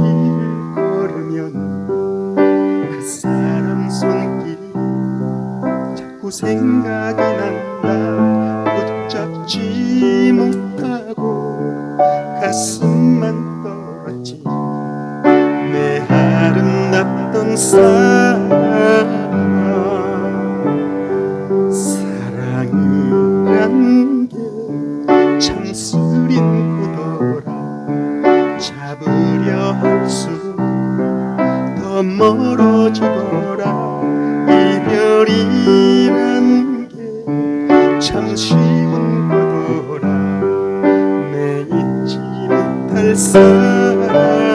길을 걸으면 그 사람 손길이 자꾸 생각이 난다. 붙잡지 못하고 가슴만 떨었지. 내 아름답던 사랑 사랑이란 게 참 수린 구더라. 잡은 더 멀어지더라. 이별이란 게 참 쉬운 거더라. 내 잊지 못할 사람아.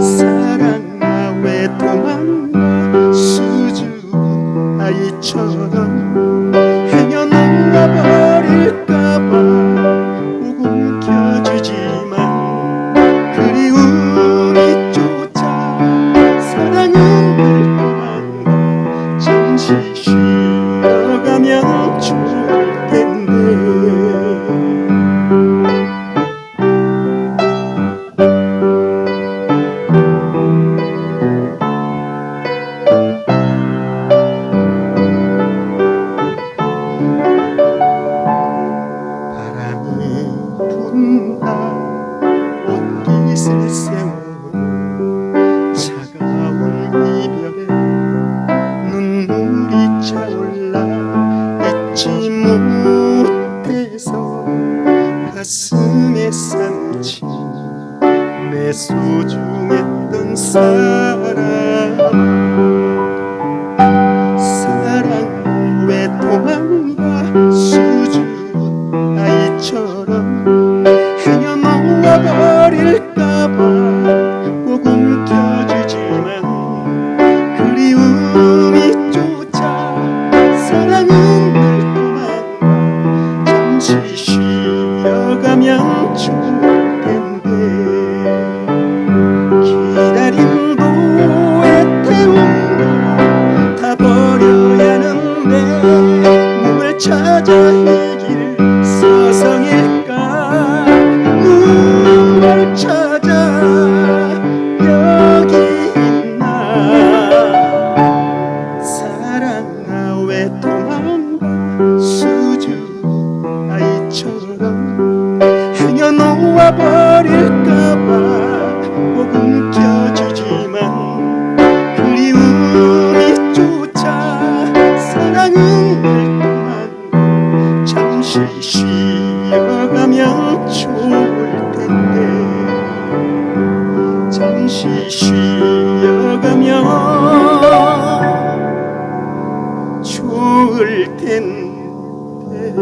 사랑아 왜 도망가? 수줍은 아이처럼 잠시 쉬어가면 좋을 텐데. 바람이 분다. 옷깃을 가슴에 삼친 내 소중했던 사람. 사랑 왜 도망가 수줍은 아이처럼 아이처럼 행여 놓아 버릴까봐 꼭 움켜쥐지만 그리움이 쫓아 사랑은 늘 떠나고 잠시 쉬어가면 좋을 텐데. 잠시 쉬어가면 좋을 텐데 내